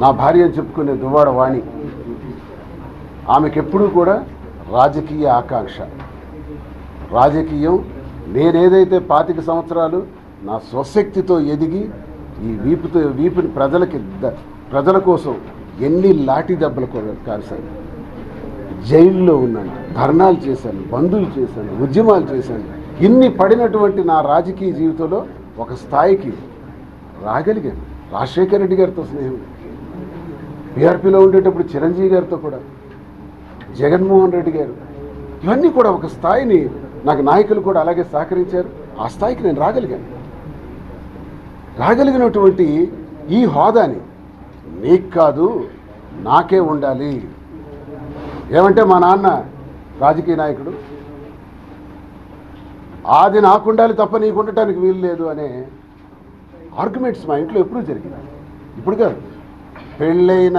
నా భార్య చెప్పుకునే దువ్వాడ వాణి. ఆమెకెప్పుడూ కూడా రాజకీయ ఆకాంక్ష. రాజకీయం నేనేదైతే పాతిక సంవత్సరాలు నా స్వశక్తితో ఎదిగి ఈ వీపుతో వీపుని ప్రజలకి ద- ప్రజల కోసం ఎన్ని లాఠీ దెబ్బలు కాల్సాను జైల్లో ఉన్నాను ధర్నాలు చేశాను బంధులు చేశాను ఉద్యమాలు చేశాను. ఇన్ని పడినటువంటి నా రాజకీయ జీవితంలో ఒక స్థాయికి రాగలిగాను. రాజశేఖర రెడ్డి గారితో స్నేహం. బీఆర్పీలో ఉండేటప్పుడు చిరంజీవి గారితో కూడా జగన్మోహన్ రెడ్డి గారు ఇవన్నీ కూడా ఒక స్థాయిని నాకు నాయకులు కూడా అలాగే సహకరించారు. ఆ స్థాయికి నేను రాగలిగాను. రాగలిగినటువంటి ఈ హోదాని నీకు కాదు నాకే ఉండాలి. ఏమంటే మా నాన్న రాజకీయ నాయకుడు అది నాకు ఉండాలి తప్ప నీకు ఉండటానికి వీలు లేదు అనే ఆర్గ్యుమెంట్స్ మా ఇంట్లో ఎప్పుడూ జరిగింది ఇప్పుడు కాదు. పెళ్ళైన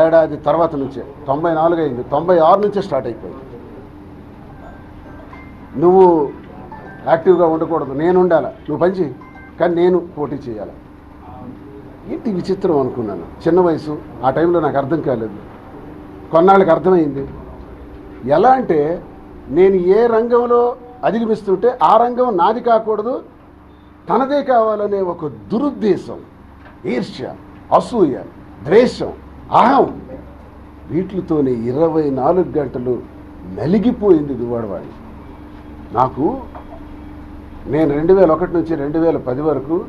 ఏడాది తర్వాత నుంచే తొంభై నాలుగు అయింది తొంభై ఆరు నుంచే స్టార్ట్ అయిపోయింది. నువ్వు యాక్టివ్గా ఉండకూడదు నేను ఉండాలి? నువ్వు పని చేయి కానీ నేను పోటీ చేయాలి ఏంటి విచిత్రం అనుకున్నాను. చిన్న వయసు ఆ టైంలో నాకు అర్థం కాలేదు. కొన్నాళ్ళకి అర్థమైంది. ఎలా అంటే నేను ఏ రంగంలో అధిగమిస్తుంటే ఆ రంగం నాది కాకూడదు తనదే కావాలనే ఒక దురుద్దేశం ఈర్ష్య. అసూయ ద్వేషం అహం. వీటితోనే ఇరవై నాలుగు గంటలు నలిగిపోయింది దువ్వాడవాడి. నాకు నేను రెండు వేల ఒకటి నుంచి రెండు వేల పది వరకు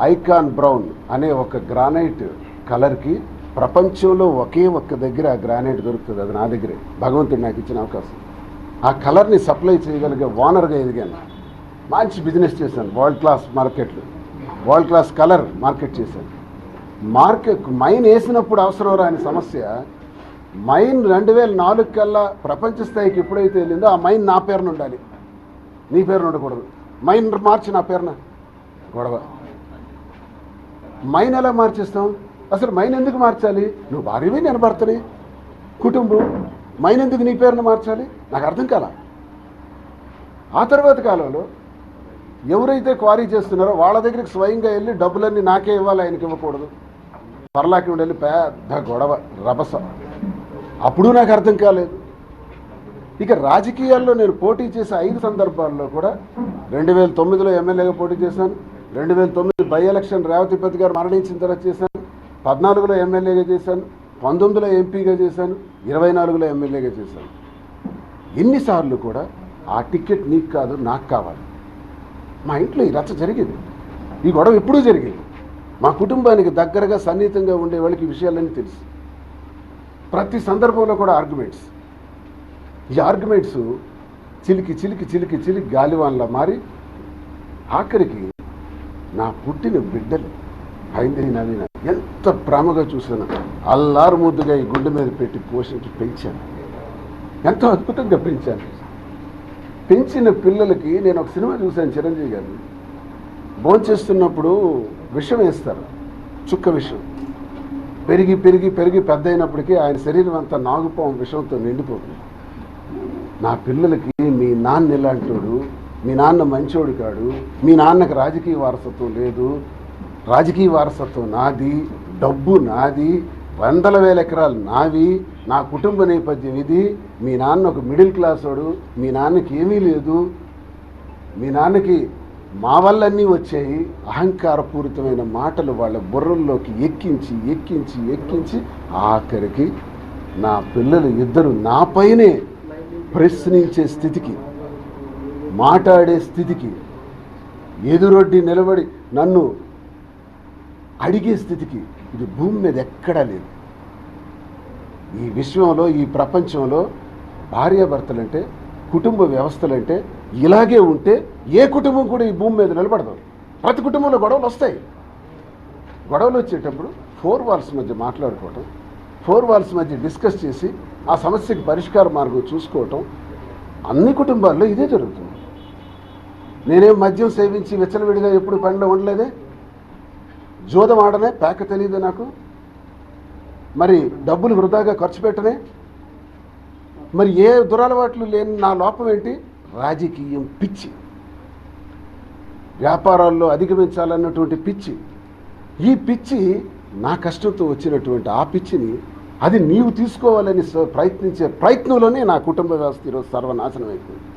ఐకాన్ బ్రౌన్ అనే ఒక గ్రానైట్ కలర్కి ప్రపంచంలో ఒకే ఒక్క దగ్గర ఆ గ్రానైట్ దొరుకుతుంది. అది నా దగ్గరే. భగవంతుడు నాకు ఇచ్చిన అవకాశం. ఆ కలర్ని సప్లై చేయగలిగే ఓనర్గా ఎదిగాను. మంచి బిజినెస్ చేశాను. వరల్డ్ క్లాస్ మార్కెట్లు. వరల్డ్ క్లాస్ కలర్ మార్కెట్ చేశాను. మార్కెట్ మైన్ వేసినప్పుడు అవసరం రాని సమస్య. మైన్ రెండు వేల నాలుగు కల్లా ప్రపంచ స్థాయికి ఎప్పుడైతే వెళ్ళిందో ఆ మైన్ నా పేరున ఉండాలి. నీ పేరున ఉండకూడదు. మైన్ మార్చి నా పేరున గొడవ. మైన్ ఎలా మార్చేస్తాం? అసలు మైన్ ఎందుకు మార్చాలి? నువ్వు భార్యవి నేను భర్తని కుటుంబం మైన్ ఎందుకు నీ పేరున మార్చాలి? నాకు అర్థం కాల? ఆ తర్వాత కాలంలో ఎవరైతే క్వారీ చేస్తున్నారో వాళ్ళ దగ్గరికి స్వయంగా వెళ్ళి డబ్బులన్నీ నాకే ఇవ్వాలి ఆయనకి ఇవ్వకూడదు. పర్లాకి వెళ్ళి పెద్ద గొడవ రభస. అప్పుడు నాకు అర్థం కాలేదు. ఇక రాజకీయాల్లో నేను పోటీ చేసే ఐదు సందర్భాల్లో కూడా రెండు వేల తొమ్మిదిలో ఎమ్మెల్యేగా పోటీ చేశాను రెండు వేల తొమ్మిది బై ఎలక్షన్ రేవతిపతి గారు మరణించిన తర్వాత చేశాను పద్నాలుగులో ఎమ్మెల్యేగా చేశాను పంతొమ్మిదిలో ఎంపీగా చేశాను ఇరవై నాలుగులో ఎమ్మెల్యేగా చేశాను. ఎన్నిసార్లు కూడా ఆ టికెట్ నీకు కాదు నాకు కావాలి. మా ఇంట్లో ఈ రచ్చ జరిగేది. ఈ గొడవ ఎప్పుడూ జరిగేది. మా కుటుంబానికి దగ్గరగా సన్నిహితంగా ఉండే వాళ్ళకి విషయాలన్నీ తెలుసు. ప్రతి సందర్భంలో కూడా ఆర్గ్యుమెంట్స్ ఈ ఆర్గ్యుమెంట్స్ చిలికి చిలికి చిలికి చిలికి గాలివాన్లా మారి ఆఖరికి నా పుట్టిన బిడ్డలు హైందరి నవీన ఎంత ప్రేమగా చూసాను అల్లారు ముద్దుగా ఈ గుండె మీద పెట్టి పోషించి పెంచాను. ఎంతో అద్భుతంగా పెంచాను. పెంచిన పిల్లలకి నేను ఒక సినిమా చూశాను చిరంజీవి గారిని భోంచేస్తున్నప్పుడు విషం వేస్తారు. చుక్క విషం. పెరిగి పెరిగి పెరిగి పెద్ద అయినప్పటికీ ఆయన శరీరం అంతా నాగుపాము విషంతో నిండిపోతుంది. నా పిల్లలకి మీ నాన్న ఇలాంటోడు మీ నాన్న మంచోడు కాడు మీ నాన్నకి రాజకీయ వారసత్వం లేదు రాజకీయ వారసత్వం నాది డబ్బు నాది వందల వేల ఎకరాలు నావి నా కుటుంబ నేపథ్యం ఇది మీ నాన్న ఒక మిడిల్ క్లాస్ వాడు మీ నాన్నకి ఏమీ లేదు మీ నాన్నకి మా వల్ల అన్నీ వచ్చాయి. అహంకారపూరితమైన మాటలు వాళ్ళ బుర్రల్లోకి ఎక్కించి ఎక్కించి ఎక్కించి ఆఖరికి నా పిల్లలు ఇద్దరు నాపైనే ప్రశ్నించే స్థితికి మాట్లాడే స్థితికి ఎదురొడ్డి నిలబడి నన్ను అడిగే స్థితికి ఇది భూమి మీద ఎక్కడా లేదు. ఈ విశ్వంలో ఈ ప్రపంచంలో భార్యాభర్తలంటే కుటుంబ వ్యవస్థలంటే ఇలాగే ఉంటే ఏ కుటుంబం కూడా ఈ భూమి మీద నిలబడదు. ప్రతి కుటుంబంలో గొడవలు వస్తాయి. గొడవలు వచ్చేటప్పుడు ఫోర్ వాల్స్ మధ్య మాట్లాడుకోవటం ఫోర్ వాల్స్ మధ్య డిస్కస్ చేసి ఆ సమస్యకి పరిష్కార మార్గం చూసుకోవటం అన్ని కుటుంబాల్లో ఇదే జరుగుతుంది. నేనేం మద్యం సేవించి విచ్చలవిడిగా ఎప్పుడు పనిలో ఉండలేదే? జోదం ఆడనే పేక తెలియదు నాకు? మరి డబ్బులు వృధాగా ఖర్చు పెట్టనే? మరి ఏ దురలవాట్లు లేని నా లోపం ఏంటి? రాజకీయం పిచ్చి. వ్యాపారాల్లో అధిగమించాలన్నటువంటి పిచ్చి. ఈ పిచ్చి నా కష్టంతో వచ్చినటువంటి ఆ పిచ్చిని అది నీవు తీసుకోవాలని ప్రయత్నించే ప్రయత్నంలోనే నా కుటుంబ వ్యవస్థ ఈరోజు సర్వనాశనం అయిపోయింది.